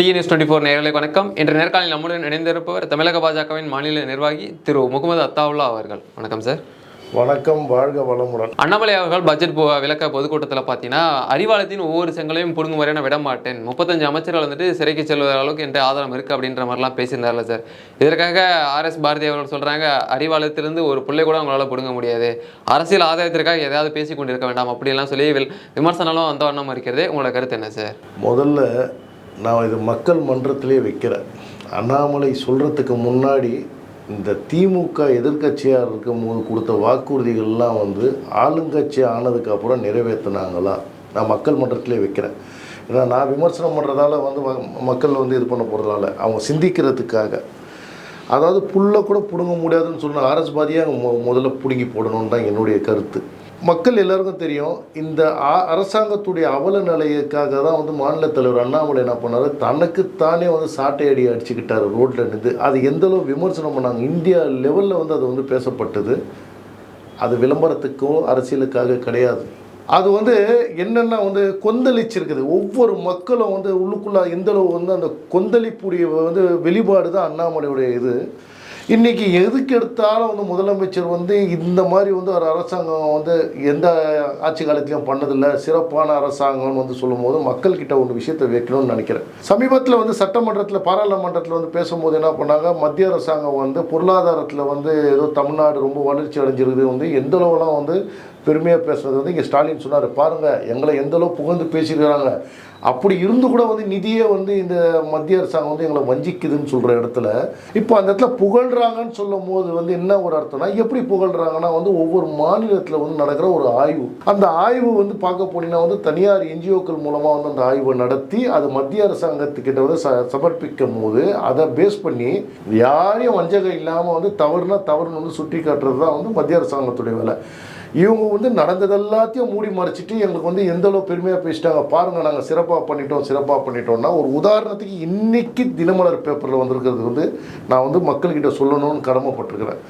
D news twenty four நேரலை வணக்கம். இன்று நேர்காணலில் நம்முடன் இணைந்திருப்பவர் தமிழக பாஜகவின் மாநில நிர்வாகி திரு முகமது அத்தாவுல்லா அவர்கள். வணக்கம் சார் வணக்கம் வாழ்க வளமுடன். அண்ணாமலை அவர்கள் பட்ஜெட் விளக்க பொதுக்கூட்டத்தில் பார்த்தீங்கன்னா அறிவாலயத்தின் ஒவ்வொரு செங்கலையும் பிடுங்கும் வரை நான் விட மாட்டேன் முப்பத்தஞ்சு அமைச்சர்கள் வந்துட்டு சிறைக்கு செல்வத அளவுக்கு என்ற ஆதாரம் இருக்குது அப்படின்ற மாதிரிலாம் பேசியிருந்தார்ல சார் இதற்காக ஆர்எஸ் பாரதி அவர்கள் சொல்கிறாங்க அறிவாலயத்திலிருந்து ஒரு பிள்ளை கூட அவங்களால பிடுங்க முடியாது. அரசியல் ஆதாயத்திற்காக எதையாவது பேசி கொண்டிருக்க வேண்டாம். அப்படிலாம் சொல்லி விமர்சனம்லாம் வந்த வண்ணம் இருக்கிறதே. உங்களோட கருத்து என்ன சார் முதல்ல நான் இது மக்கள் மன்றத்திலே வைக்கிறேன். அண்ணாமலை சொல்கிறதுக்கு முன்னாடி இந்த திமுக எதிர்க்கட்சியாக இருக்கும்போது கொடுத்த வாக்குறுதிகள்லாம் வந்து ஆளுங்கட்சி ஆனதுக்கப்புறம் நிறைவேற்றினாங்களா நான் மக்கள் மன்றத்திலே வைக்கிறேன். ஏன்னா நான் விமர்சனம் பண்ணுறதால வந்து மக்கள் வந்து இது பண்ண போகிறதால அவங்க சிந்திக்கிறதுக்காக. அதாவது புல்லை கூட பிடுங்க முடியாதுன்னு சொன்ன ஆர்எஸ் பாதியாக முதல்ல பிடுங்கி போடணும்னு தான் என்னுடைய கருத்து. மக்கள் எல்லாருக்கும் தெரியும் இந்த அரசாங்கத்துடைய அவல நிலையக்காக தான் வந்து மாநில தலைவர் அண்ணாமலை என்ன பண்ணார்? தனக்குத்தானே வந்து சாட்டை அடி அடிச்சுக்கிட்டார் ரோட்டில் நின்று அது எந்த அளவு விமர்சனம் பண்ணாங்க? இந்தியா லெவலில் வந்து அது வந்து பேசப்பட்டது. அது விளம்பரத்துக்கும் அரசியலுக்காக கிடையாது. அது வந்து என்னென்னா வந்து கொந்தளிச்சிருக்குது. ஒவ்வொரு மக்களும் வந்து உள்ளுக்குள்ளே எந்தளவு வந்து அந்த கொந்தளிப்புடைய வந்து வெளிப்பாடு தான் அண்ணாமலையுடைய இது. இன்றைக்கி எதுக்கு எடுத்தாலும் வந்து முதலமைச்சர் வந்து இந்த மாதிரி வந்து ஒரு அரசாங்கம் வந்து எந்த ஆட்சி காலத்திலையும் பண்ணதில்லை. சிறப்பான அரசாங்கம்னு வந்து சொல்லும்போது மக்கள்கிட்ட ஒரு விஷயத்தை வைக்கணும்னு நினைக்கிறேன். சமீபத்தில் வந்து சட்டமன்றத்தில் பாராளுமன்றத்தில் வந்து பேசும்போது என்ன பண்ணாங்க? மத்திய அரசாங்கம் வந்து பொருளாதாரத்தில் வந்து ஏதோ தமிழ்நாடு ரொம்ப வளர்ச்சி அடைஞ்சிருக்குது. வந்து எந்த அளவுலாம் வந்து பெருமையாக பேசுறது வந்து இங்கே ஸ்டாலின் சொன்னார். பாருங்கள் எங்களை எந்தளவு புகழ்ந்து பேசியிருக்கிறாங்க. அப்படி இருந்து கூட வந்து நிதியை வந்து இந்த மத்திய அரசாங்கம் வந்து எங்களை வஞ்சிக்குதுன்னு சொல்கிற இடத்துல இப்போ அந்த இடத்துல புகழ்கிறாங்கன்னு சொல்லும் போது வந்து என்ன ஒரு அர்த்தம்னா எப்படி புகழ்கிறாங்கன்னா வந்து ஒவ்வொரு மாநிலத்தில் வந்து நடக்கிற ஒரு ஆய்வு. அந்த ஆய்வு வந்து பார்க்க போனீங்கன்னா வந்து தனியார் என்ஜிஓக்கள் மூலமாக வந்து அந்த ஆய்வை நடத்தி அது மத்திய அரசாங்கத்துக்கிட்ட வந்து ச சமர்ப்பிக்கும் போது அதை பேஸ் பண்ணி யாரையும் வஞ்சகம் இல்லாமல் வந்து தவறுனா தவறுன்னு வந்து சுட்டி காட்டுறது தான் வந்து மத்திய அரசாங்கத்துடைய வேலை. இவங்க வந்து நடந்தது எல்லாத்தையும் மூடி மறைச்சிட்டு எங்களுக்கு வந்து எந்த அளவு பெருமையாக பேசிட்டாங்க? பாருங்கள் நாங்கள் சிறப்பாக பண்ணிட்டோம் சிறப்பாக பண்ணிட்டோம்னா ஒரு உதாரணத்துக்கு இன்னைக்கு தினமலர் பேப்பரில் வந்திருக்கிறது வந்து நான் வந்து மக்கள்கிட்ட சொல்லணும்னு கடமைப்பட்டிருக்கிறேன்.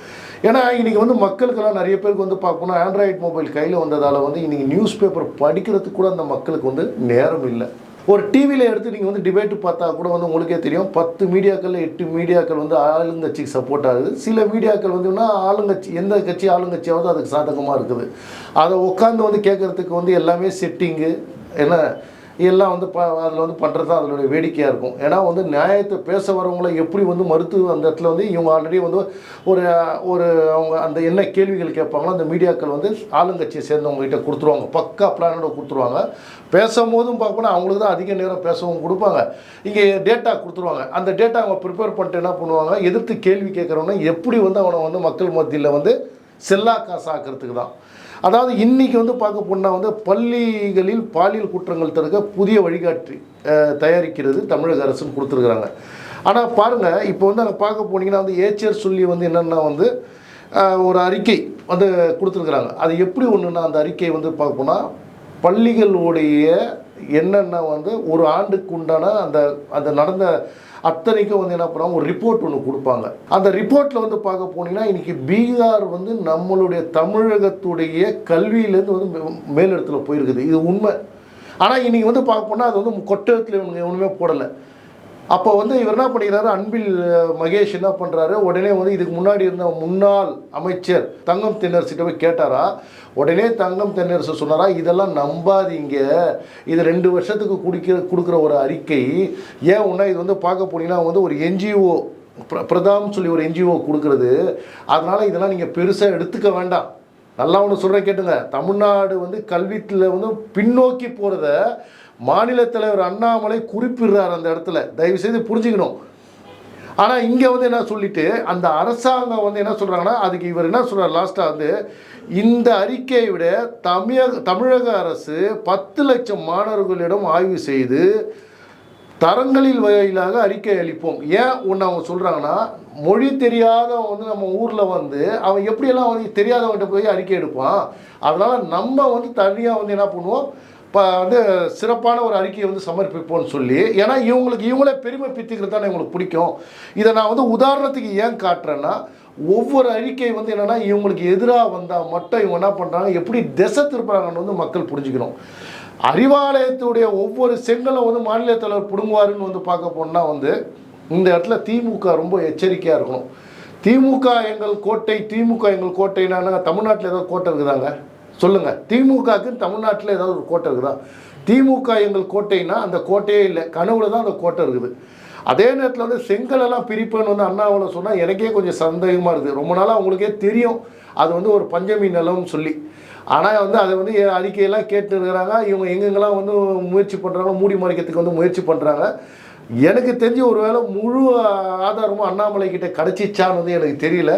ஏன்னா இன்றைக்கி வந்து மக்களுக்கெல்லாம் நிறைய பேருக்கு வந்து பார்க்கணும் ஆண்ட்ராய்ட் மொபைல் கையில் வந்ததால் வந்து இன்றைக்கி நியூஸ் பேப்பர் படிக்கிறதுக்கு கூட அந்த மக்களுக்கு வந்து நேரம் இல்லை. ஒரு டிவியில் எடுத்து நீங்கள் வந்து டிபேட்டு பார்த்தா கூட வந்து உங்களுக்கே தெரியும். பத்து மீடியாக்கள் எட்டு மீடியாக்கள் வந்து ஆளுங்கட்சிக்கு சப்போர்ட் ஆகுது. சில மீடியாக்கள் வந்துன்னா ஆளுங்கட்சி எந்த கட்சி ஆளுங்கட்சியாவது அதுக்கு சாதகமாக இருக்குது. அதை உட்காந்து வந்து கேட்குறதுக்கு வந்து எல்லாமே செட்டிங்கு என்ன எல்லாம் வந்து ப அதில் வந்து பண்ணுறது தான் அதனுடைய வேடிக்கையாக இருக்கும். ஏன்னா வந்து நியாயத்தை பேச வரவங்களை எப்படி வந்து மறுத்து அந்த இடத்துல வந்து இவங்க ஆல்ரெடி வந்து ஒரு ஒரு அவங்க அந்த என்ன கேள்விகள் கேட்பாங்களோ அந்த மீடியாக்கள் வந்து ஆளுங்கட்சியை சேர்ந்தவங்ககிட்ட கொடுத்துருவாங்க. பக்கா பிளானோட கொடுத்துருவாங்க. பேசும்போதும் பார்க்கணும். அவங்களுக்கு தான் அதிக நேரம் பேசவும் கொடுப்பாங்க. இங்கே டேட்டா கொடுத்துருவாங்க. அந்த டேட்டா அவங்க ப்ரிப்பேர் பண்ணிட்டு என்ன பண்ணுவாங்க? எதிர்த்து கேள்வி கேட்குறவங்க எப்படி வந்து அவனை வந்து மக்கள் மத்தியில் வந்து செல்லா காசாக்கிறதுக்கு தான் அதாவது இன்றைக்கி வந்து பார்க்க போனால் வந்து பள்ளிகளில் பாலியல் குற்றங்கள் தடுக்க புதிய வழிகாட்டி தயாரிக்கிறது தமிழக அரசுன்னு கொடுத்துருக்குறாங்க. ஆனால் பாருங்கள் இப்போ வந்து அங்கே பார்க்க போனீங்கன்னா வந்து ஏச்சர் சொல்லி வந்து என்னென்னா வந்து ஒரு அறிக்கை வந்து கொடுத்துருக்குறாங்க. அது எப்படி ஒன்றுன்னா அந்த அறிக்கை வந்து பார்க்க போனால் பள்ளிகளுடைய என்னென்ன வந்து ஒரு ஆண்டுக்கு உண்டான அந்த அந்த நடந்த அத்தனைக்கும் வந்து என்ன பண்ணுவாங்க? ஒரு ரிப்போர்ட் ஒன்று கொடுப்பாங்க. அந்த ரிப்போர்ட்டில் வந்து பார்க்க போனீங்கன்னா இன்னைக்கு பீகார் வந்து நம்மளுடைய தமிழகத்துடைய கல்வியிலேருந்து வந்து மே- மேலிடத்துல போயிருக்குது. இது உண்மை. ஆனால் இன்னைக்கு வந்து பார்க்க போனால் அது வந்து கொட்டகத்தில் இவங்க ஒன்றுமே போடலை. அப்போ வந்து இவர் என்ன பண்ணிக்கிறாரு? அன்பில் மகேஷ் என்ன பண்ணுறாரு உடனே வந்து இதுக்கு முன்னாடி இருந்த முன்னாள் அமைச்சர் தங்கம் தென்னரசிட்ட போய் கேட்டாரா? உடனே தங்கம் தென்னரசு சொன்னாரா இதெல்லாம் நம்பாதீங்க. இது ரெண்டு வருஷத்துக்கு குடிக்கிற கொடுக்குற ஒரு அறிக்கை. ஏன் ஒன்றா இது வந்து பார்க்க போனீங்கன்னா வந்து ஒரு என்ஜிஓ பிரதாம் சொல்லி ஒரு என்ஜிஓ கொடுக்குறது. அதனால் இதெல்லாம் நீங்கள் பெருசாக எடுத்துக்க வேண்டாம். நல்லா ஒன்று சொல்கிறேன் கேட்டுங்க. தமிழ்நாடு வந்து கல்வித்தில் வந்து பின்னோக்கி போகிறத மாநில தலைவர் அண்ணாமலை குறிப்பிடுறார் அந்த இடத்துல. தயவு செய்து புரிஞ்சுக்கணும். ஆனால் இங்கே வந்து என்ன சொல்லிட்டு அந்த அரசாங்கம் வந்து என்ன சொல்கிறாங்கன்னா அதுக்கு இவர் என்ன சொல்கிறார் லாஸ்ட்டாக வந்து இந்த அறிக்கையை விட தமிழக தமிழக அரசு பத்து லட்சம் மாணவர்களிடம் ஆய்வு செய்து தரங்களில் வாயிலாக அறிக்கை அளிப்போம். ஏன் ஒன்று அவங்க சொல்கிறாங்கன்னா மொழி தெரியாதவன் வந்து நம்ம ஊரில் வந்து அவன் எப்படியெல்லாம் வந்து தெரியாதவன்கிட்ட போய் அறிக்கை எடுப்பான்? அதனால் நம்ம வந்து தனியாக வந்து என்ன பண்ணுவோம் இப்போ வந்து சிறப்பான ஒரு அறிக்கையை வந்து சமர்ப்பிப்போம்னு சொல்லி ஏன்னா இவங்களுக்கு இவங்களே பெருமை பித்திக்கிறது தானே இவங்களுக்கு பிடிக்கும். இதை நான் வந்து உதாரணத்துக்கு ஏன் காட்டுறேன்னா ஒவ்வொரு அறிக்கை வந்து என்னென்னா இவங்களுக்கு எதிராக வந்தால் மட்டும் இவங்க என்ன பண்ணுறாங்க எப்படி திசை திருப்புறாங்கன்னு வந்து மக்கள் புரிஞ்சுக்கணும். அறிவாலயத்துடைய ஒவ்வொரு செங்கலும் வந்து மாநில தலைவர் பிடுங்குவாருன்னு வந்து பார்க்க போனால் வந்து இந்த இடத்துல திமுக ரொம்ப எச்சரிக்கையாக இருக்கணும். திமுக எங்கள் கோட்டை திமுக எங்கள் கோட்டைனா தமிழ்நாட்டில் ஏதாவது கோட்டை இருக்குதாங்க? சொல்லுங்கள் திமுகவுக்கு தமிழ்நாட்டில் ஏதாவது ஒரு கோட்டை இருக்குதா? திமுக எங்கள் கோட்டைனா அந்த கோட்டையே இல்லை. கனவுல தான் அந்த கோட்டை இருக்குது. அதே நேரத்தில் வந்து செங்கலெல்லாம் பிரிப்பேன்னு வந்து அண்ணாவில் சொன்னால் எனக்கே கொஞ்சம் சந்தேகமாக இருக்குது. ரொம்ப நாளாக அவங்களுக்கே தெரியும். அது வந்து ஒரு பஞ்சமி நிலம்னு சொல்லி. ஆனால் வந்து அதை வந்து அறிக்கையெல்லாம் கேட்டு இருக்கிறாங்க இவங்க எங்கெங்கெல்லாம் வந்து முயற்சி பண்ணுறாங்களோ மூடி மறைக்கிறதுக்கு வந்து முயற்சி பண்ணுறாங்க எனக்கு தெரிஞ்சு ஒருவேளை முழு ஆதாரமும் அண்ணாமலை கிட்ட கிடச்சிச்சான்னு வந்து எனக்கு தெரியல.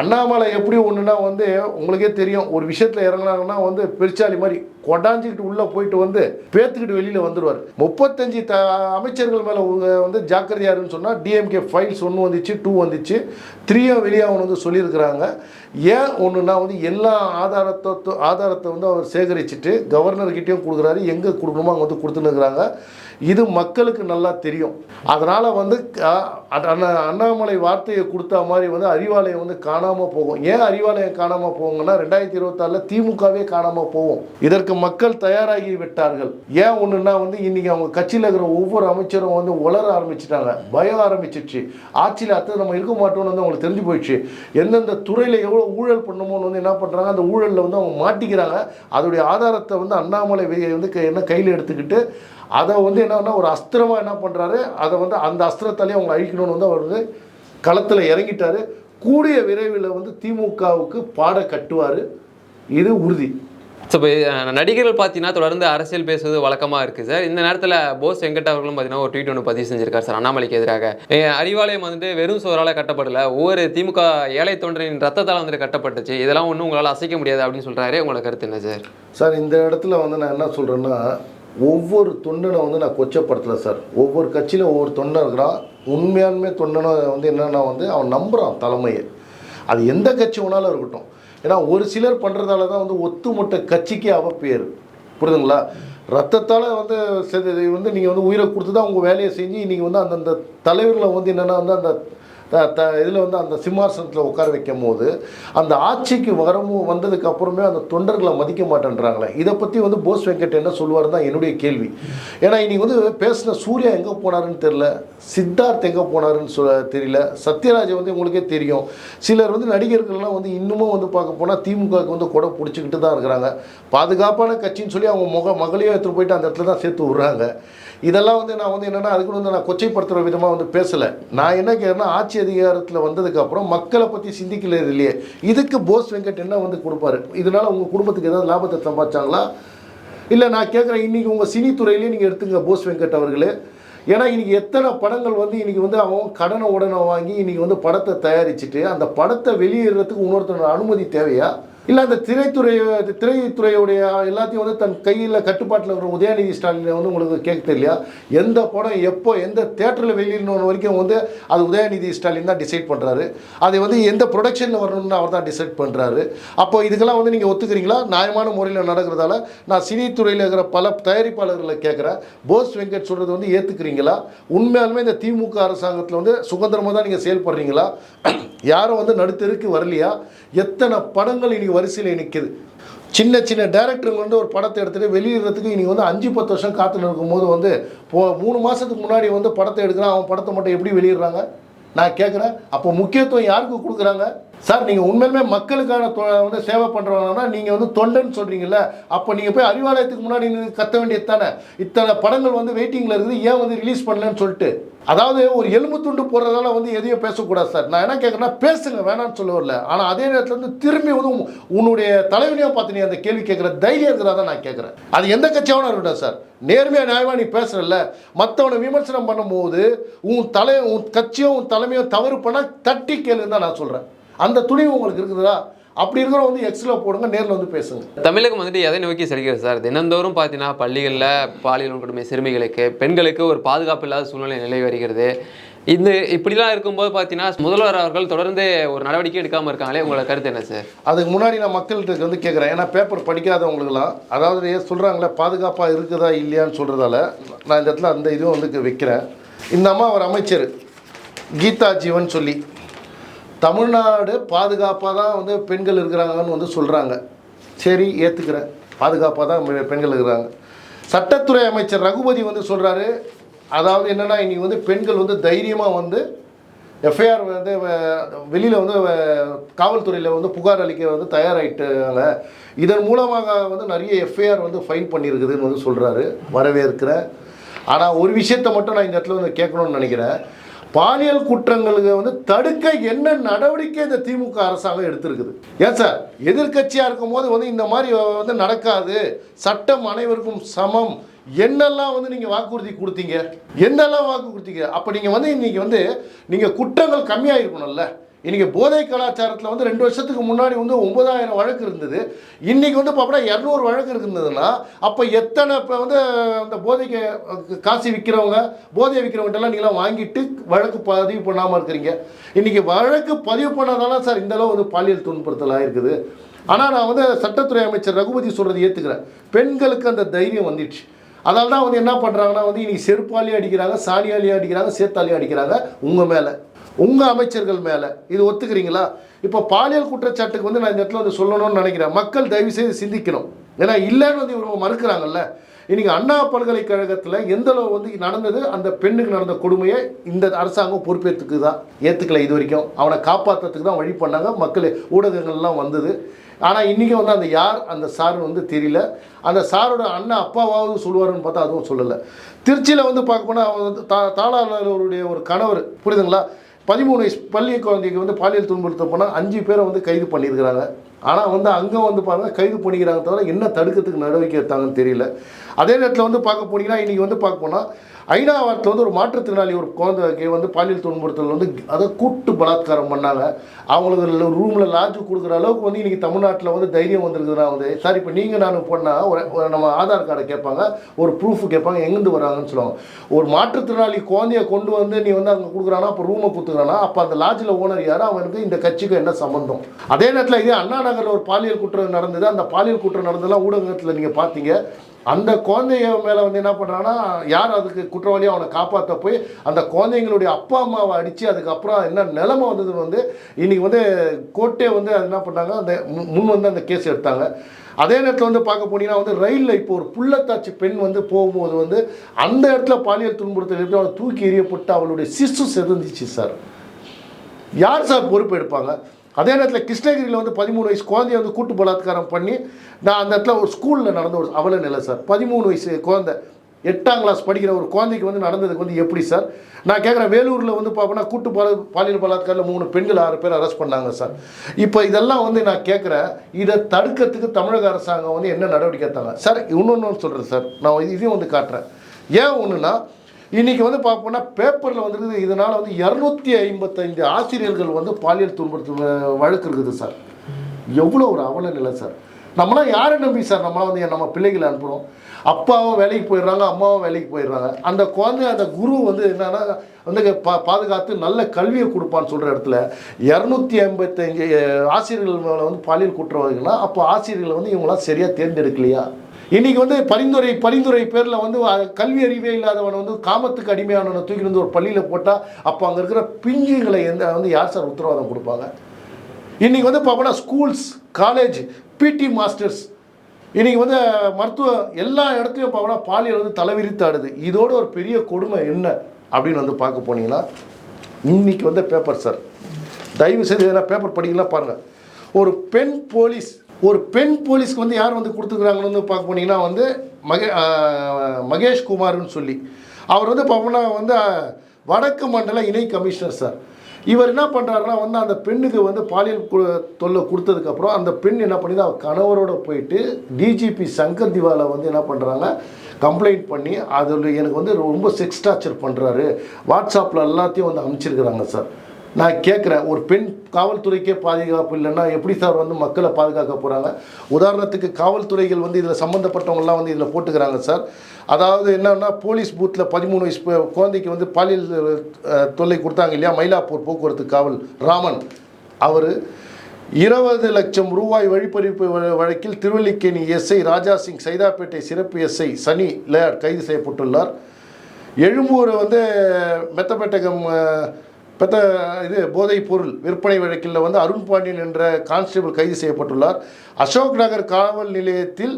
அண்ணாமலை எப்படி ஒன்றுனா வந்து உங்களுக்கே தெரியும் ஒரு விஷயத்தில் இறங்குனாங்கன்னா வந்து பெருச்சாலி மாதிரி கொடாஞ்சிக்கிட்டு உள்ளே போயிட்டு வந்து பேத்துக்கிட்டு வெளியில் வந்துடுவார் முப்பத்தஞ்சு த அமைச்சர்கள் மேலே வந்து ஜாக்கிரதையாருன்னு சொன்னால் டிஎம்கே ஃபைல்ஸ் ஒன்று வந்துச்சு டூ வந்துச்சு த்ரீயும் வெளியே அவன் வந்து சொல்லியிருக்கிறாங்க. ஏன் ஒன்றுனா வந்து எல்லா ஆதாரத்தை ஆதாரத்தை வந்து அவர் சேகரிச்சுட்டு கவர்னர்கிட்டையும் கொடுக்குறாரு எங்கே கொடுக்கணுமோ அங்கே வந்து கொடுத்துன்னு இருக்கிறாங்க இது மக்களுக்கு நல்லா தெரியும். அதனால் வந்து அண்ணா அண்ணாமலை வார்த்தையை கொடுத்த மாதிரி வந்து அறிவாலயம் வந்து காணாமல் போகும். ஏன் அறிவாலயம் காணாமல் போகுங்கன்னா ரெண்டாயிரத்தி இருபத்தாறில் திமுகவே காணாமல் போகும். இதற்கு மக்கள் தயாராகி விட்டார்கள். ஏன் ஒன்றுனா வந்து இன்றைக்கி அவங்க கட்சியில் இருக்கிற ஒவ்வொரு அமைச்சரும் வந்து உளர ஆரம்பிச்சிட்டாங்க. பயம் ஆரம்பிச்சிடுச்சு ஆட்சியில் அத்தை நம்ம இருக்க மாட்டோம்னு வந்து அவங்களுக்கு தெரிஞ்சு போயிடுச்சு. எந்தெந்த துறையில் எவ்வளோ ஊழல் பண்ணணுமோன்னு வந்து என்ன பண்ணுறாங்க அந்த ஊழலில் வந்து அவங்க மாட்டிக்கிறாங்க. அதோடைய ஆதாரத்தை வந்து அண்ணாமலை வந்து என்ன கையில் எடுத்துக்கிட்டு அதை வந்து என்னன்னா ஒரு அஸ்திரமாக என்ன பண்ணுறாரு அதை வந்து அந்த அஸ்திரத்தாலே அவங்க அழிக்கணும்னு வந்து அவர் வந்து களத்தில் இறங்கிட்டாரு. கூடிய விரைவில் வந்து திமுகவுக்கு பாட கட்டுவார். இது உறுதி. ஸோ இப்போ நடிகர்கள் பார்த்தீங்கன்னா தொடர்ந்து அரசியல் பேசுவது வழக்கமாக இருக்குது சார். இந்த நேரத்தில் போஸ் வெங்கட் அவர்களும் பார்த்தீங்கன்னா ஒரு ட்வீட் ஒன்று பதிவு செஞ்சிருக்காரு சார். அண்ணாமலைக்கு எதிராக. ஏ, அறிவாலயம் வந்துட்டு வெறும் சோறால் கட்டப்படல. ஒவ்வொரு திமுக ஏழை தொண்டரின் ரத்தத்தால் வந்துட்டு கட்டப்பட்டுச்சு. இதெல்லாம் ஒன்றும் உங்களால் அசைக்க முடியாது அப்படின்னு சொல்கிறாரு உங்களோட கருத்து என்ன சார்? சார் இந்த இடத்துல வந்து நான் என்ன சொல்கிறேன்னா ஒவ்வொரு தொண்டனை வந்து நான் கொச்சப்படுத்தலை சார் ஒவ்வொரு கட்சியில் ஒவ்வொரு தொண்டன் இருக்கிறான். உண்மையாலுமே தொண்டனை வந்து என்னென்னா வந்து அவன் நம்புகிறான் தலைமையை. அது எந்த கட்சி வேணாலும் இருக்கட்டும். ஏன்னா ஒரு சிலர் பண்ணுறதால தான் வந்து ஒத்துமொட்ட கட்சிக்கே அவ பேர். புரியுதுங்களா? ரத்தத்தால் வந்து வந்து நீங்கள் வந்து உயிரை கொடுத்து தான் உங்கள் வேலையை செஞ்சு நீங்கள் வந்து அந்தந்த தலைவர்களை வந்து என்னென்னா வந்து அந்த த த இதில் வந்து அந்த சிம்மாசனத்தில் உட்கார வைக்கும் போது அந்த ஆட்சிக்கு வரமும் வந்ததுக்கு அப்புறமே அந்த தொண்டர்களை மதிக்க மாட்டேன்றாங்களே. இதை பற்றி வந்து போஸ் வெங்கட் என்ன சொல்லுவார் தான் என்னுடைய கேள்வி. ஏன்னா இன்னைக்கு வந்து பேசின சூர்யா எங்கே போனாருன்னு தெரில சித்தார்த் எங்கே போனாருன்னு சொல்ல தெரியல சத்யராஜ் வந்து உங்களுக்கே தெரியும். சிலர் வந்து நடிகர்கள்லாம் வந்து இன்னமும் வந்து பார்க்க போனால் திமுகவுக்கு வந்து கொடை பிடிச்சிக்கிட்டு தான் இருக்கிறாங்க. பாதுகாப்பான கட்சின்னு சொல்லி அவங்க முக மகளையும் எடுத்துகிட்டு போயிட்டு அந்த இடத்துல தான் சேர்த்து விட்றாங்க. இதெல்லாம் வந்து நான் வந்து என்னென்னா அதுக்கு வந்து நான் கொச்சைப்படுத்துகிற விதமாக வந்து பேசலை. நான் என்ன கேட்குறேன்னா ஆட்சி அதிகாரத்தில் வந்ததுக்கப்புறம் மக்களை பற்றி சிந்திக்கல இல்லையே. இதுக்கு போஸ் வெங்கட் என்ன வந்து கொடுப்பாரு? இதனால உங்கள் குடும்பத்துக்கு ஏதாவது லாபத்தை சம்பாதிச்சாங்களா? இல்லை நான் கேட்குறேன் இன்றைக்கி உங்கள் சினி நீங்கள் எடுத்துங்க போஸ் வெங்கட் அவர்களே. ஏன்னா இன்றைக்கி எத்தனை படங்கள் வந்து இன்றைக்கி வந்து அவன் கடனை உடனே வாங்கி இன்றைக்கி வந்து படத்தை தயாரிச்சுட்டு அந்த படத்தை வெளியிடுறதுக்கு இன்னொருத்தனோட அனுமதி தேவையா? இல்லை அந்த திரைத்துறை திரைத்துறையுடைய எல்லாத்தையும் வந்து தன் கையில் கட்டுப்பாட்டில் இருக்கிற உதயநிதி ஸ்டாலினை வந்து உங்களுக்கு கேட்க தெரியலையா? எந்த படம் எப்போ எந்த தேட்டரில் வெளியிடணும் வரைக்கும் வந்து அது உதயநிதி ஸ்டாலின் தான் டிசைட் பண்ணுறாரு அதை வந்து எந்த ப்ரொடக்ஷனில் வரணும்னு அவர் தான் டிசைட் பண்ணுறாரு அப்போ இதுக்கெல்லாம் வந்து நீங்கள் ஒத்துக்கிறீங்களா? நியாயமான முறையில் நடக்கிறதால நான் சினி துறையில் இருக்கிற பல தயாரிப்பாளர்களை கேட்குறேன். போஸ் வெங்கட் சொல்கிறது வந்து ஏற்றுக்கிறீங்களா உண்மையாலுமே இந்த திமுக அரசாங்கத்தில் வந்து சுதந்திரமாக தான் நீங்கள் செயல்படுறீங்களா? யாரும் வந்து நடுத்தருக்கு வரலையா? எத்தனை படங்கள் இன்றைக்கி வரிசையில் நிற்கிது சின்ன சின்ன டேரக்டருங்க வந்து ஒரு படத்தை எடுத்துகிட்டு வெளியிடுறதுக்கு இன்னைக்கு வந்து அஞ்சு பத்து வருஷம் காத்துன்னு இருக்கும்போது வந்து போ மூணு மாதத்துக்கு முன்னாடி வந்து படத்தை எடுக்கிறான் அவன் படத்தை மட்டும் எப்படி வெளியிடுறாங்க? நான் கேட்குறேன். அப்போ முக்கியத்துவம் யாருக்கு கொடுக்குறாங்க? சார் நீங்கள் உண்மையிலுமே மக்களுக்கான தொ- வந்து சேவை பண்ணுறவங்கன்னா நீங்கள் வந்து தொண்டன்னு சொல்கிறீங்கல்ல அப்போ நீங்கள் போய் அறிவாலயத்துக்கு முன்னாடி கத்த வேண்டியது தானே? இத்தனை படங்கள் வந்து வெயிட்டிங்கில் இருக்குது ஏன் வந்து ரிலீஸ் பண்ணலன்னு சொல்லிட்டு. அதாவது ஒரு எலும்பு துண்டு போடுறதால வந்து எதையும் பேசக்கூடாது சார். நான் என்ன கேட்குறேன்னா பேசுங்க வேணாம்னு சொல்ல வரல ஆனால் அதே நேரத்தில் வந்து திரும்பி வந்து உன்- உன்னுடைய தலைவனையும் பார்த்து நீ அந்த கேள்வி கேட்குற தைரியம் இருக்கிறதா நான் கேட்குறேன் அது எந்த கட்சியாகவும் இருக்கட்டும் சார். நேர்மையாக நியாயமாக நீ பேசுறல்ல. மற்றவனை விமர்சனம் பண்ணும்போது உன் தலை உன் கட்சியும் உன் தலைமையும் தவறு பண்ணால் தட்டி கேளுன்னு தான் நான் சொல்கிறேன் அந்த துணிவு உங்களுக்கு இருக்குதா? அப்படி இருக்கிறவங்க வந்து எக்ஸில் போடுங்க நேரில் வந்து பேசுங்க. தமிழகம் வந்துட்டு எதை நோக்கி செல்கிறது சார்? தினந்தோறும் பார்த்தீங்கன்னா பள்ளிகளில் பாலியல் வன்கொடுமை சிறுமிகளுக்கு பெண்களுக்கு ஒரு பாதுகாப்பு இல்லாத சூழ்நிலை நிலை வருகிறது. இந்த இப்படிலாம் இருக்கும்போது பார்த்தீங்கன்னா முதல்வர் அவர்கள் தொடர்ந்து ஒரு நடவடிக்கை எடுக்காமல் இருக்காங்களே உங்களோட கருத்து என்ன சார்? அதுக்கு முன்னாடி நான் மக்கள்கிட்ட வந்து கேட்குறேன் ஏன்னா பேப்பர் படிக்காதவங்களுக்குலாம் அதாவது சொல்கிறாங்களே பாதுகாப்பாக இருக்குதா இல்லையான்னு சொல்கிறதால நான் இந்த இடத்துல அந்த இதுவும் வந்து வைக்கிறேன். இந்த அம்மா ஒரு அமைச்சர் கீதா ஜீவன் சொல்லி தமிழ்நாடு பாதுகாப்பாக தான் வந்து பெண்கள் இருக்கிறாங்கன்னு வந்து சொல்கிறாங்க சரி ஏற்றுக்கிறேன் பாதுகாப்பாக தான் பெண்கள் இருக்கிறாங்க. சட்டத்துறை அமைச்சர் ரகுபதி வந்து சொல்கிறாரு அதாவது என்னென்னா இன்றைக்கி வந்து பெண்கள் வந்து தைரியமாக வந்து எஃப்ஐஆர் வந்து வெளியில் வந்து வ- காவல்துறையில் வந்து புகார் அளிக்க வந்து தயாராகிட்டாங்க இதன் மூலமாக வந்து நிறைய எஃப்ஐஆர் வந்து ஃபைல் பண்ணியிருக்குதுன்னு வந்து சொல்கிறாரு வரவேற்கிறேன். ஆனால் ஒரு விஷயத்தை மட்டும் நான் இந்த இடத்துல வந்து கேட்கணும்னு நினைக்கிறேன். பாலியல் குற்றங்களுக்கு வந்து தடுக்க என்ன நடவடிக்கை இந்த திமுக அரசாங்கம் எடுத்திருக்குது? ஏன் சார்? எதிர்க்கட்சியாக இருக்கும்போது வந்து இந்த மாதிரி வந்து நடக்காது. சட்டம் அனைவருக்கும் சமம். என்னெல்லாம் வந்து நீங்கள் வாக்குறுதி கொடுத்தீங்க? என்னெல்லாம் வாக்கு கொடுத்தீங்க? அப்போ நீங்கள் வந்து இன்றைக்கி வந்து நீங்கள் குற்றங்கள் கம்மியாக இருக்கணும்ல இன்றைக்கி போதை கலாச்சாரத்தில் வந்து ரெண்டு வருஷத்துக்கு முன்னாடி வந்து ஒன்பதாயிரம் வழக்கு இருந்தது. இன்றைக்கி வந்து பார்த்தா இரநூறு வழக்கு இருந்ததுன்னா அப்போ எத்தனை இப்போ வந்து அந்த போதைக்கு காசு விற்கிறவங்க போதையை விற்கிறவங்கள்ட்டெல்லாம் நீங்களாம் வாங்கிட்டு வழக்கு பதிவு பண்ணாமல் இருக்கிறீங்க. இன்றைக்கி வழக்கு பதிவு பண்ணாதானே சார் இந்த அளவு வந்து பாலியல் துன்புறுத்தலாக இருக்குது ஆனால் நான் வந்து சட்டத்துறை அமைச்சர் ரகுபதி சொல்கிறது ஏற்றுக்கிறேன் பெண்களுக்கு அந்த தைரியம் வந்துடுச்சு. அதனால தான் வந்து என்ன பண்ணுறாங்கன்னா வந்து இன்றைக்கி செருப்பாலையும் அடிக்கிறாங்க சாணியாலையும் அடிக்கிறாங்க சேத்தாலையும் அடிக்கிறாங்க உங்கள் மேலே. உங்கள் அமைச்சர்கள் மேலே இது ஒத்துக்கிறீங்களா? இப்போ பாலியல் குற்றச்சாட்டுக்கு வந்து நான் இந்த இடத்துல வந்து சொல்லணும்னு நினைக்கிறேன். மக்கள் தயவு செய்து சிந்திக்கணும். ஏன்னா இல்லைன்னு வந்து இவங்க மறுக்கிறாங்கல்ல. இன்றைக்கி அண்ணா பல்கலைக்கழகத்தில் எந்த அளவு வந்து நடந்தது அந்த பெண்ணுக்கு நடந்த கொடுமையை இந்த அரசாங்கம் பொறுப்பேற்றுக்கு தான் ஏற்றுக்கலை இது வரைக்கும். அவனை காப்பாற்றுறதுக்கு தான் வழி பண்ணாங்க. மக்கள் ஊடகங்கள்லாம் வந்தது. ஆனால் இன்றைக்கி வந்து அந்த யார் அந்த சார் வந்து தெரியல. அந்த சாரோட அண்ணன் அப்பாவாவது சொல்லுவாருன்னு பார்த்தா அதுவும் சொல்லலை. திருச்சியில் வந்து பார்க்க போனால் அவன் வந்து தா தாளாளருடைய ஒரு கணவர் புரியுதுங்களா? பதிமூணு வயசு பள்ளி குழந்தைக்கு வந்து பாலியல் துன்புறுத்த போனால் அஞ்சு பேரை வந்து கைது பண்ணியிருக்கிறாங்க. ஆனால் வந்து அங்கே வந்து பாருங்கள் கைது பண்ணிக்கிறாங்க தவிர என்ன தடுக்கிறதுக்கு நடவடிக்கை எடுத்தாங்கன்னு தெரியல. அதே நேரத்தில் வந்து பார்க்க போனீங்கன்னா இன்றைக்கி வந்து பார்க்க போனால் ஐநா வாரத்தில் வந்து ஒரு மாற்றுத்திறனாளி ஒரு குழந்தைக்கு வந்து பாலியல் துன்புறுத்தல் வந்து அதை கூட்டு பலாத்காரம் பண்ணாங்க. அவங்களுக்கு ரூமில் லாட்ஜ் கொடுக்குற அளவுக்கு வந்து இன்றைக்கி தமிழ்நாட்டில் வந்து தைரியம் வந்திருக்குதுன்னா வந்து சார் இப்போ நீங்கள் நான் போனால் ஒரு நம்ம ஆதார் கார்டை கேட்பாங்க ஒரு ப்ரூஃப் கேட்பாங்க எங்கேருந்து வராங்கன்னு சொல்லுவாங்க. ஒரு மாற்றுத்திறனாளி குழந்தைய கொண்டு வந்து நீ வந்து அங்கே கொடுக்குறானா அப்போ ரூமை கொடுத்துக்கிறானா அப்போ அந்த லாட்ஜில் ஓனர் யார்? அவனுக்கு இந்த கட்சிக்கு என்ன சம்மந்தம் அதே நேரத்தில் இதே அண்ணா நகரில் ஒரு பாலியல் குற்றம் நடந்தது. அந்த பாலியல் குற்றம் நடந்ததெல்லாம் ஊடகத்தில் நீங்கள் பார்த்தீங்க. அந்த குழந்தைய மேலே வந்து என்ன பண்ணுறாங்கன்னா யார் அதுக்கு குற்றவாளியாக அவனை காப்பாற்ற போய் அந்த குழந்தைங்களுடைய அப்பா அம்மாவை அடித்து அதுக்கப்புறம் என்ன நிலமை வந்ததுன்னு வந்து இன்றைக்கி வந்து கோர்ட்டே வந்து அது என்ன பண்ணாங்க அந்த முன் வந்து அந்த கேஸ் எடுத்தாங்க. அதே நேரத்தில் வந்து பார்க்க போனீங்கன்னா வந்து ரயிலில் இப்போ ஒரு புள்ளத்தாச்சி பெண் வந்து போகும்போது வந்து அந்த இடத்துல பாலியல் துன்புறுத்தல் எப்படி அவளை தூக்கி எறியப்பட்டு அவளுடைய சிசு செதுந்துச்சு சார். யார் சார் பொறுப்பு எடுப்பாங்க? அதே நேரத்தில் கிருஷ்ணகிரியில் வந்து பதிமூணு வயசு குழந்தைய வந்து கூட்டு பலாத்காரம் பண்ணி நான் அந்த இடத்துல ஒரு ஸ்கூலில் நடந்த ஒரு அவல நிலை சார். பதிமூணு வயசு குழந்தை. எட்டாம் கிளாஸ் படிக்கிற ஒரு குழந்தைக்கு வந்து நடந்ததுக்கு வந்து எப்படி சார்? நான் கேட்குறேன் வேலூரில் வந்து பார்ப்போன்னா கூட்டு பால பாலியல் பலாத்காரில் மூணு பெண்கள் ஆறு பேர் அரெஸ்ட் பண்ணாங்க சார். இப்போ இதெல்லாம் வந்து நான் கேட்குறேன் இதை தடுக்கிறதுக்கு தமிழக அரசாங்கம் வந்து என்ன நடவடிக்கை எடுத்தாங்க? சார் இன்னொன்று சொல்கிறேன் சார். நான் இதையும் வந்து காட்டுறேன். ஏன் ஒன்றுனா இன்றைக்கி வந்து பார்ப்போம்னா பேப்பரில் வந்துருக்குது இதனால் வந்து இரநூத்தி ஐம்பத்தைந்து ஆசிரியர்கள் வந்து பாலியல் துன்புறுத்து வழக்கு இருக்குது சார். எவ்வளோ ஒரு அவல நிலை சார். நம்மளாம் யாரை நம்பி சார் நம்மளாம் வந்து நம்ம பிள்ளைகளை அனுப்புகிறோம் அப்பாவும் வேலைக்கு போயிடுறாங்க அம்மாவும் வேலைக்கு போயிடுறாங்க. அந்த குழந்தை அந்த குரு வந்து என்னன்னா வந்து பா பாதுகாத்து நல்ல கல்வியை கொடுப்பான்னு சொல்கிற இடத்துல இரநூத்தி ஐம்பத்தஞ்சு ஆசிரியர்கள் மேலே வந்து பாலியல் குற்றவாளிகள்னா அப்போ ஆசிரியர்களை வந்து இவங்களாம் சரியாக தேர்ந்தெடுக்கலையா? இன்றைக்கி வந்து பரிந்துரை பரிந்துரை பேரில் வந்து கல்வி அறிவே இல்லாதவனை வந்து காமத்துக்கு அடிமையானவனை தூக்கி வந்து ஒரு பள்ளியில் போட்டால் அப்போ அங்கே இருக்கிற பிஞ்சுகளை எந்த வந்து யார் சார் உத்தரவாதம் கொடுப்பாங்க? இன்றைக்கி வந்து பார்த்தோன்னா ஸ்கூல்ஸ் காலேஜ் பிடி மாஸ்டர்ஸ் இன்றைக்கி வந்து மருத்துவ எல்லா இடத்துலையும் பார்த்தோன்னா பாலியல் வந்து தலைவிரித்து ஆடுது இதோட ஒரு பெரிய கொடுமை என்ன அப்படின்னு வந்து பார்க்க போனீங்கன்னா இன்னைக்கு வந்து பேப்பர் சார் தயவு செய்து எதனா பேப்பர் படிக்கலாம் பாருங்கள் ஒரு பெண் போலீஸ் ஒரு பெண் போலீஸ்க்கு வந்து யார் வந்து கொடுத்துருக்குறாங்கன்னு வந்து பார்க்க போனீங்கன்னா வந்து மகே மகேஷ்குமார்னு மகேஷ் சொல்லி. அவர் வந்து பார்த்தோம்னா வந்து வடக்கு மண்டல இணை கமிஷனர் சார் இவர் என்ன பண்ணுறாருன்னா வந்து அந்த பெண்ணுக்கு வந்து பாலியல் கு- தொல்லை கொடுத்ததுக்கப்புறம் அந்த பெண் என்ன பண்ணுது அவர் கணவரோட போயிட்டு டிஜிபி சங்கர் திவாலை வந்து என்ன பண்ணுறாங்க கம்ப்ளைண்ட் பண்ணி அதில் எனக்கு வந்து ரொம்ப செக்ஸ் டார்ச்சர் பண்ணுறாரு வாட்ஸ்அப்பில் எல்லாத்தையும் வந்து அனுப்பிச்சிருக்கிறாங்க சார். நான் கேட்குறேன் ஒரு பெண் காவல்துறைக்கே பாதுகாப்பு இல்லைன்னா எப்படி சார் வந்து மக்களை பாதுகாக்க போகிறாங்க உதாரணத்துக்கு காவல்துறைகள் வந்து இதில் சம்மந்தப்பட்டவங்கலாம் வந்து இதில் போட்டுக்கிறாங்க சார். அதாவது என்னன்னா போலீஸ் பூத்தில் பதிமூணு வயசு குழந்தைக்கு வந்து பாலியல் தொல்லை கொடுத்தாங்க இல்லையா? மயிலாப்பூர் போக்குவரத்து காவல் ராமன் அவர். இருபது லட்சம் ரூபாய் வழிப்பறிப்பு வ- வழக்கில் திருவல்லிக்கேணி எஸ்ஐ ராஜா சிங் சைதாப்பேட்டை சிறப்பு எஸ்ஐ சனி லேட் கைது செய்யப்பட்டுள்ளார். எழும்பூர் வந்து மெத்தப்பேட்டகம் பெத்த இது போதைப் பொருள் விற்பனை வழக்கில் வந்து அருண் பாண்டியன் என்ற கான்ஸ்டபிள் கைது செய்யப்பட்டுள்ளார். அசோக் நகர் காவல் நிலையத்தில்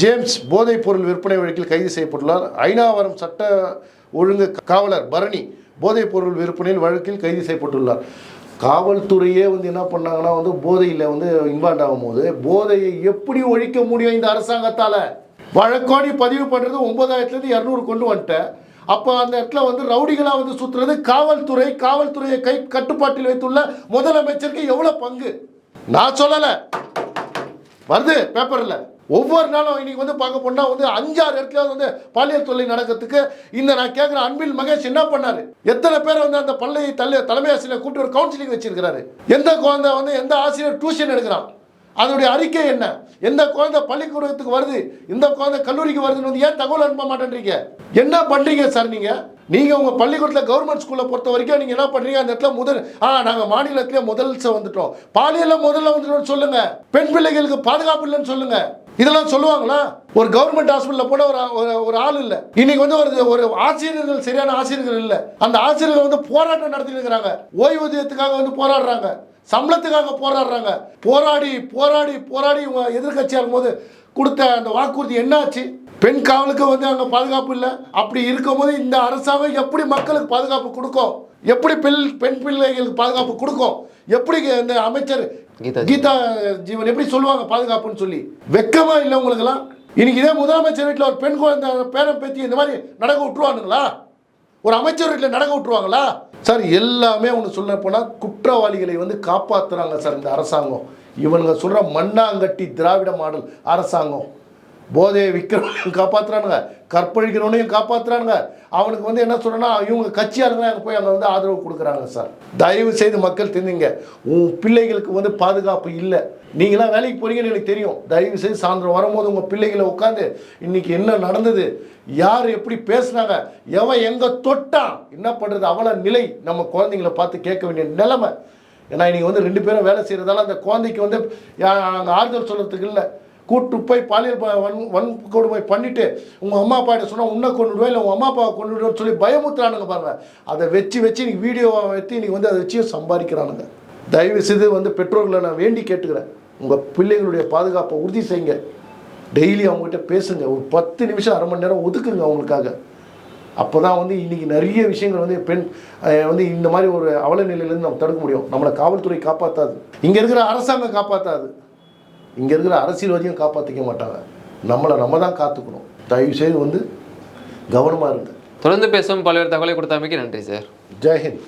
ஜேம்ஸ் போதைப் பொருள் விற்பனை வழக்கில் கைது செய்யப்பட்டுள்ளார். ஐநாவரம் சட்ட ஒழுங்கு காவலர் பரணி போதைப் பொருள் விற்பனையில் வழக்கில் கைது செய்யப்பட்டுள்ளார். காவல்துறையே வந்து என்ன பண்ணாங்கன்னா வந்து போதையில் வந்து இன்வால்வ் ஆகும்போது போதையை எப்படி ஒழிக்க முடியும் இந்த அரசாங்கத்தால்? வழக்கோடி பதிவு பண்ணுறது ஒன்பதாயிரத்துலேருந்து இரநூறு கொண்டு வந்துட்டேன். அப்போ அந்த இடத்துல வந்து ரவுடிகளாக வந்து சுற்றுறது காவல்துறை காவல்துறையை கை கட்டுப்பாட்டில் வைத்துள்ள முதலமைச்சருக்கு எவ்வளோ பங்கு? நான் சொல்லலை. வருது பேப்பரில். ஒவ்வொரு நாளும் இன்னைக்கு வந்து பார்க்க போனா வந்து அஞ்சாறு இடத்துல வந்து பாலியல் தொல்லை நடக்கிறதுக்கு இந்த நான் கேட்குற அன்பில் மகேஷ் என்ன பண்ணார்? எத்தனை பேர் வந்து அந்த பள்ளி தலை தலைமை ஆசிரியர் கூப்பிட்டு ஒரு கவுன்சிலிங் வச்சிருக்கிறாரு? எந்த குழந்தை வந்து எந்த ஆசிரியர் டியூஷன் எடுக்கிறான்? அதனுடைய அறிக்கை என்ன? எந்த குழந்தை பள்ளிக்கூடத்துக்கு வருது? இந்த குழந்தை கல்லூரிக்கு வருதுன்னு வந்து ஏன் தகவல் அனுப்ப மாட்டேன்றீங்க? என்ன பண்ணுறீங்க சார் நீங்கள் நீங்கள் உங்கள் பள்ளிக்கூடத்தில் கவர்மெண்ட் ஸ்கூலை பொறுத்த வரைக்கும் நீங்கள் என்ன பண்ணுறீங்க அந்த இடத்துல முதல் ஆ நாங்கள் மாநிலத்திலே முதல் வந்துட்டோம். பாலியலில் முதல்ல வந்துட்டோம்னு சொல்லுங்கள் பெண் பிள்ளைகளுக்கு பாதுகாப்பு இல்லைன்னு சொல்லுங்கள் இதெல்லாம் சொல்லுவாங்களா? ஒரு கவர்மெண்ட் ஹாஸ்பிட்டலில் போட ஒரு ஒரு ஒரு ஆள் இல்லை. இன்னைக்கு வந்து ஒரு ஒரு ஆசிரியர்கள் சரியான ஆசிரியர்கள் இல்லை. அந்த ஆசிரியர்கள் வந்து போராட்டம் நடத்திட்டு இருக்கிறாங்க. ஓய்வூதியத்துக்காக வந்து போராடுறாங்க. சம்பளத்துக்காக போராடுறாங்க. போராடி போராடி போராடி இவங்க எதிர்கட்சியாக இருக்கும்போது கொடுத்த அந்த வாக்குறுதி என்னாச்சு? பெண் காவலுக்கு வந்து அங்கே பாதுகாப்பு இல்லை. அப்படி இருக்கும்போது இந்த அரசாங்கம் எப்படி மக்களுக்கு பாதுகாப்பு கொடுக்கும்? எப்படி பெண் பெண் பிள்ளைகளுக்கு பாதுகாப்பு கொடுக்கும்? எப்படி இந்த அமைச்சர் கீதா ஜீவன். எப்படி சொல்லுவாங்க பாதுகாப்புன்னு சொல்லி? வெக்கமா இல்லை உங்களுக்கெல்லாம்? இன்னைக்கு இதே முதலமைச்சர் வீட்டில் ஒரு பெண் குழந்தை பேரன் பேத்தி இந்த மாதிரி நடக்க விட்டுருவானுங்களா? ஒரு அமைச்சர் வீட்டில் நடக்க விட்டுருவாங்களா? சார் எல்லாமே ஒன்று சொல்ல போனால் குற்றவாளிகளை வந்து காப்பாற்றுறாங்க சார் இந்த அரசாங்கம். இவனுங்க சொல்கிற மண்ணாங்கட்டி திராவிட மாடல் அரசாங்கம். போதையை விற்கிறவனையும் காப்பாற்றுறானுங்க கற்பழிக்கிறவனையும் காப்பாற்றுறானுங்க அவனுக்கு வந்து என்ன சொல்கிறேன்னா இவங்க கட்சியாளுங்க அங்கே போய் அங்கே வந்து ஆதரவு கொடுக்குறாங்க சார். தயவு செய்து மக்கள் தெரிஞ்சுங்க. உன் பிள்ளைகளுக்கு வந்து பாதுகாப்பு இல்லை. நீங்களாம் வேலைக்கு போகிறீங்கன்னு எனக்கு தெரியும். தயவு செய்து சாயந்தரம் வரும்போது உங்கள் பிள்ளைகளை உட்காந்து இன்றைக்கி என்ன நடந்தது யார் எப்படி பேசுனாங்க எவன் எங்கே தொட்டான் என்ன பண்ணுறது அவ்வளோ நிலை நம்ம குழந்தைங்களை பார்த்து கேட்க வேண்டிய நிலைமை. ஏன்னா இன்றைக்கி வந்து ரெண்டு பேரும் வேலை செய்கிறதால அந்த குழந்தைக்கு வந்து அங்கே ஆறுதல் சொல்கிறதுக்கு இல்லை. கூட்டு போய் பாலியல் ப- வன் வன்கொடுமை பண்ணிவிட்டு உங்கள் அம்மா அப்பா கிட்ட சொன்னால் உன்னை கொண்டுடுவேன் இல்லை உங்கள் அம்மா அப்பாவை கொண்டுடுவேன்னு சொல்லி பயமுத்துறானுங்க பாருங்க. அதை வச்சு வச்சு இன்றைக்கி வீடியோவை வச்சு இன்றைக்கி வந்து அதை வச்சு சம்பாதிக்கிறானுங்க. தயவு செய்து வந்து பெற்றோர்களை நான் வேண்டி கேட்டுக்கிறேன். உங்கள் பிள்ளைகளுடைய பாதுகாப்பை உறுதி செய்யுங்க. டெய்லி அவங்ககிட்ட பேசுங்க. ஒரு பத்து நிமிஷம் அரை மணி நேரம் ஒதுக்குங்க அவங்களுக்காக. அப்போ தான் வந்து இன்றைக்கி நிறைய விஷயங்கள் வந்து பெண் வந்து இந்த மாதிரி ஒரு அவல நிலையிலேருந்து நம்ம தடுக்க முடியும். நம்மளை காவல்துறை காப்பாற்றாது இங்கே இருக்கிற அரசாங்கம் காப்பாற்றாது இங்கே இருக்கிற அரசியல்வாதியும் காப்பாற்றிக்க மாட்டாங்க. நம்மளை நம்ம தான் காத்துக்கணும். தயவு செய்து வந்து கவனமாக இருங்க. தொடர்ந்து பேசும் பல்வேறு தகவலை கொடுத்தமைக்கு நன்றி சார். ஜெய்ஹிந்த்